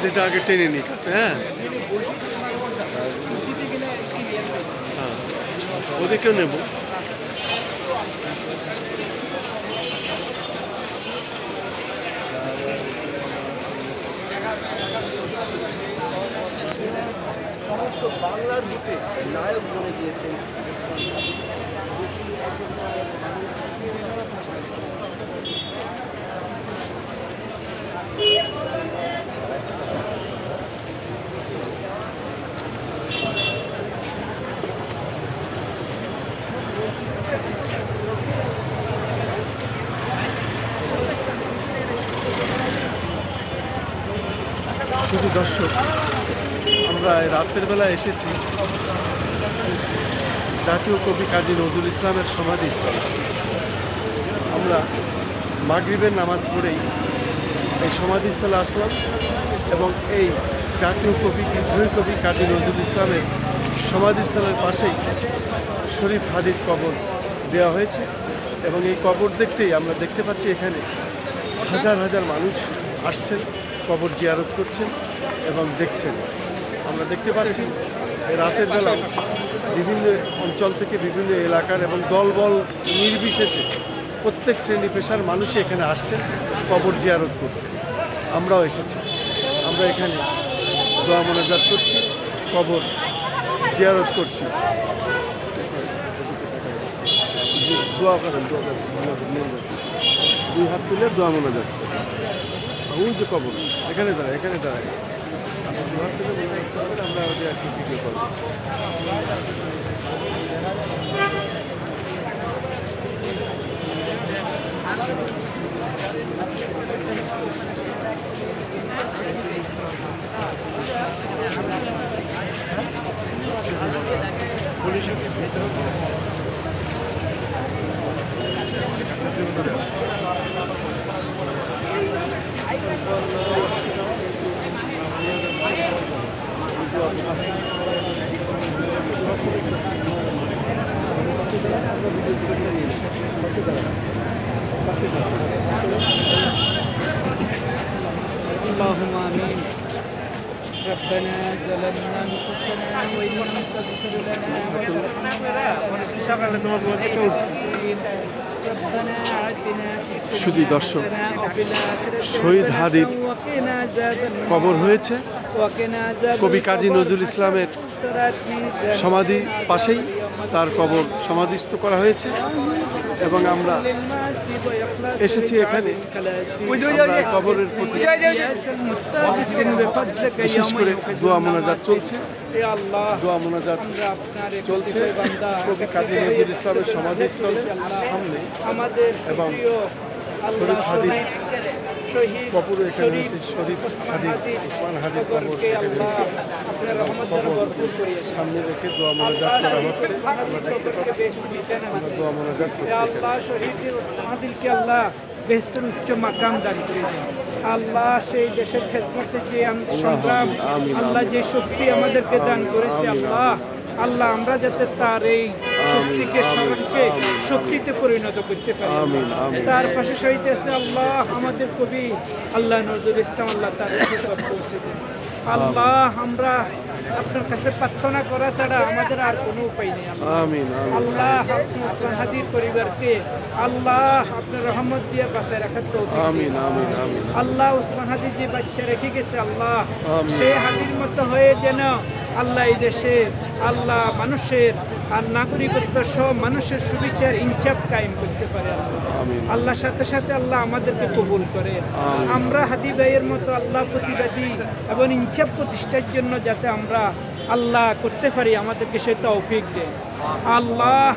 নদীটা আগে টেনে নিই কাছে হ্যাঁ। হ্যাঁ। ওদিকেও নেব? সমস্ত বাংলার বুকে নায়ক বনে গিয়েছেন। শুধু দর্শক, আমরা রাতের বেলা এসেছি জাতীয় কবি কাজী নজরুল ইসলামের সমাধিস্থল আমরা মাগরিবের নামাজ পড়েই এই সমাধিস্থলে আসলাম এবং এই জাতীয় কবি, বিদ্রোহী কবি কাজী নজরুল ইসলামের সমাধিস্থলের পাশেই শরীফ হাদির কবর দেওয়া হয়েছে এবং এই কবর দেখতেই আমরা দেখতে পাচ্ছি এখানে হাজার হাজার মানুষ আসছেন। কবর জিয়ারত করছেন এবং দেখছেন আমরা দেখতে পাচ্ছি রাতের বেলা বিভিন্ন অঞ্চল থেকে বিভিন্ন এলাকার এবং দলবল নির্বিশেষে প্রত্যেক শ্রেণি পেশার মানুষই এখানে আসছেন কবর জিয়ারত করতে আমরাও এসেছি আমরা এখানে দোয়া মোনাজাত করছি, কবর জিয়ারত করছি দোয়া করেন দোয়া করেন। দুই হাত তুলে দোয়া মোনাজাত করেন। ওই যে কবর এখানে দাঁড়ায় এখানে দাঁড়ায়। তুলে আমরা ওদের একটু ভিডিও করব اللهم آمين. ربنا ظلمنا أنفسنا وإن لم تغفر لنا وترحمنا. শুধু দর্শক, শহীদ হাদির কবর হয়েছে। কবি কাজী নজরুল ইসলামের সমাধি পাশেই তার কবর সমাধিস্থ করা হয়েছে। এবং আমরা এসেছি এখানে। কবরের প্রতি বিশেষ করে দোয়া মোনাজাত চলছে। দোয়া মোনাজাত চলছে। কবি কাজী নজরুল ইসলামের সমাধিস্থল সামনে এবং শহীদ শরীফ ওসমান আল্লাহ আপনার রহমত দ্বারা ভরপুর করিয়েছেন। সামনে রেখে দোয়া মোনাজাত করা শহীদ হচ্ছে। দোয়া মোনাজাত করছি হে আল্লাহ ওসমান আল্লাহ বেহস্তের উচ্চ মাকাম দান করে দেন আল্লাহ সেই দেশের ক্ষেত্রে যে সংগ্রাম আল্লাহ যে শক্তি আমাদেরকে দান করেছে আল্লাহ আল্লাহ আমরা যাতে তার এই শক্তিকে স্মরণকে শক্তিতে পরিণত করতে পারি। তার পাশে আছে আল্লাহ আমাদের কবি আল্লাহ নজরুল ইসলাম আল্লাহ তার পৌঁছে দেন। আল্লাহ আমরা আপনার কাছে প্রার্থনা করা ছাড়া আমাদের আর কোনো উপায় নেই। আল্লাহ আমিন আমিন। আল্লাহ আপনি ওসমান হাদির পরিবারকে আল্লাহ আপনার রহমত দিয়ে বাঁচায় রাখার আমিন আল্লাহ ওসমান হাদির যে বাচ্চা রেখে গেছে আল্লাহ সে হাদির মতো হয়ে যেন আল্লাহ এই দেশের আল্লাহ মানুষের আর নাগরিকত্ব সহ মানুষের সুবিচার ইনচাপ কায়েম করতে পারে। আল্লাহ আল্লাহর সাথে সাথে আল্লাহ আমাদেরকে কবুল করে। আমরা হাদি ভাইয়ের মতো আল্লাহ প্রতিবাদী এবং ইনচাপ প্রতিষ্ঠার জন্য যাতে আমরা আল্লাহ করতে পারি আমাদেরকে সে তৌফিক দেন। আল্লাহ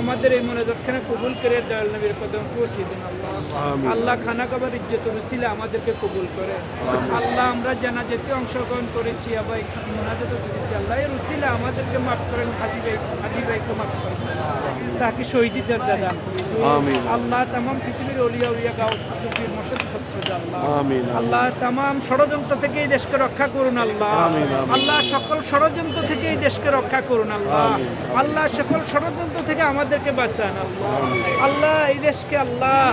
আমাদের এই মনোদক্ষিণা কবুল করে দয়াল নবীর কদম পৌঁছে দেন আল্লাহ। আল্লাহ খানা কাবার ইজ্জত রসিলে আমাদেরকে কবুল করে। আল্লাহ আমরা জানা যেতে অংশগ্রহণ করেছি আবার মোনাজাত করেছি আল্লাহ এর রসিলে আমাদেরকে মাফ করেন হাদি ভাই হাদি ভাইকে মাফ করেন। তাকে শহীদি দরজা দান আল্লাহ তামাম পৃথিবীর অলিয়া উলিয়া গাও পৃথিবীর মসজিদ সত্য আমিন আল্লাহ তামাম ষড়যন্ত্র থেকে এই দেশকে রক্ষা করুন আল্লাহ। আল্লাহ সকল ষড়যন্ত্র থেকে এই দেশকে রক্ষা করুন আল্লাহ। আল্লাহ সকল ষড়যন্ত্র থেকে আমাদেরকে বাঁচান আল্লাহ। আল্লাহ এই দেশকে আল্লাহ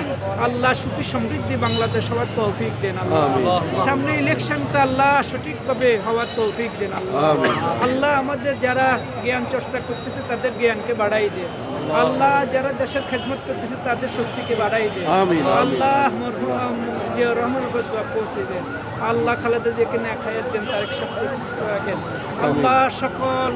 আল্লাহ সুখী সমৃদ্ধি বাংলাদেশ হওয়ার তৌফিক দেন আল্লাহ। সামনে ইলেকশনটা আল্লাহ সঠিকভাবে হওয়ার তৌফিক দেন আল্লাহ। আল্লাহ আমাদের যারা জ্ঞান চর্চা করতেছে তাদের জ্ঞানকে বাড়াই দেন। আল্লাহ যারা দেশের খেদমত করতেছে তাদের শক্তিকে বাড়াই দেন। আল্লাহ যে রহমান বসুয়া পৌঁছে দেন আল্লাহ খালেদা জিয়াকে না খাইয়ের দেন তার শক্তি সুস্থ রাখেন আল্লাহ সকল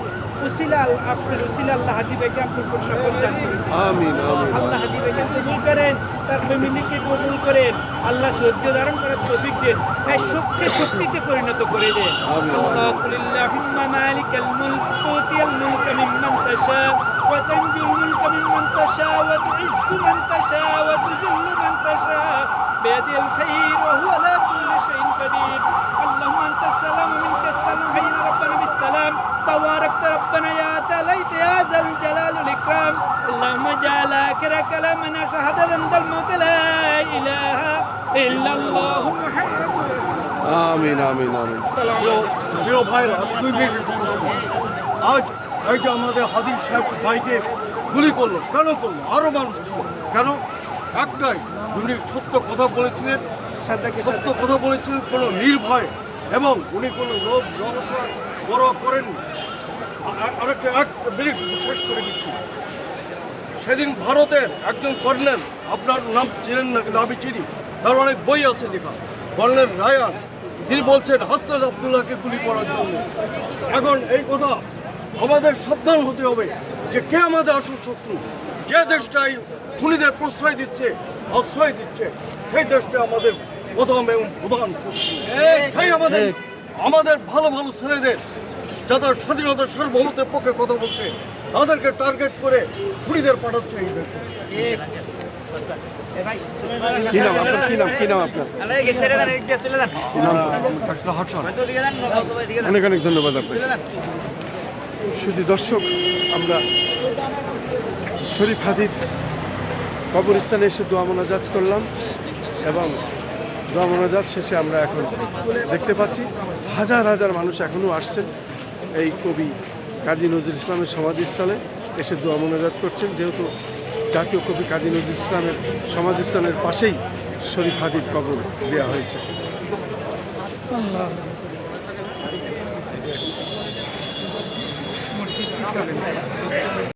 উসিলা আপনার উসিলা আল্লাহ হাদিবাইকে আপনার সকল দান করেন। আমিন আমিন আল্লাহ হাদিবাইকে কবুল করেন তার ফ্যামিলিকে কবুল করেন। আল্লাহ সহ্য ধারণ করার তৌফিক দেন শক্তি শক্তিতে পরিণত করে দেন। আমিন। আল্লাহ কুলিল্লাহুম্মা মালিকাল মুলক তুতিয়াল মুলক মিম্মান তাশা ওয়া তানজুল মুলক মিম্মান তাশা ওয়া তুইজ্জু মান তাশা ওয়া তুযিল্লু মান তাশা বিয়াদিল খাইর ওয়া হুয়া আলা কুল্লি শাইইন কাদির اللهم انت السلام ومنك السلام حينا ربنا بالسلام تباركت ربنا يا تليت يا ذا الجلال والاكرام اللهم اجعل اخر كلامنا شهادة عند الموت لا اله الا الله محمد رسول الله আমিন আমিন আমিন السلام প্রিয় عليكم প্রিয় ভাইরা দুই মিনিট কথা বলবো। আজ এই যে আমাদের হাদিস সাহেব ভাইকে গুলি করলো কেন করলো আরো মানুষ ছিল কেন একটাই উনি সত্য কথা বলেছিলেন সত্য কথা বলেছিলেন কোনো নির্ভয় এবং উনি কোনো লোভ রহস্য বড় আরেকটা এক মিনিট শেষ করে দিচ্ছি। সেদিন ভারতের একজন কর্নেল আপনার নাম চিনেন না কিন্তু আমি চিনি তার অনেক বই আছে লেখা। কর্নেল রায়ান তিনি বলছেন হাসনাত আবদুল্লাহকে গুলি করার জন্য। এখন এই কথা আমাদের সাবধান হতে হবে যে কে আমাদের আসল শত্রু? যে দেশটাই খুনিদের প্রশ্রয় দিচ্ছে আশ্রয় দিচ্ছে সেই দেশটা আমাদের প্রথম এবং প্রধান শত্রু। সেই আমাদের আমাদের ভালো ভালো ছেলেদের যারা স্বাধীনতা সার্বভৌমত্বের পক্ষে কথা বলছে তাদেরকে টার্গেট করে খুনিদের পাঠাচ্ছে এই দেশে। কি নাম আপনার? কি নাম কি নাম আপনার? কি নাম ডাক্তার হাসান। অনেক অনেক ধন্যবাদ আপনাকে। শুধু দর্শক, আমরা শরীফ হাদির কবরস্থানে এসে দোয়া মোনাজাত করলাম এবং দোয়া মোনাজাত শেষে আমরা এখন দেখতে পাচ্ছি হাজার হাজার মানুষ এখনও আসছেন এই কবি কাজী নজরুল ইসলামের সমাধিস্থলে এসে দোয়া মোনাজাত করছেন। যেহেতু জাতীয় কবি কাজী নজরুল ইসলামের সমাধিস্থানের পাশেই শরীফ হাদির কবর দেওয়া হয়েছে।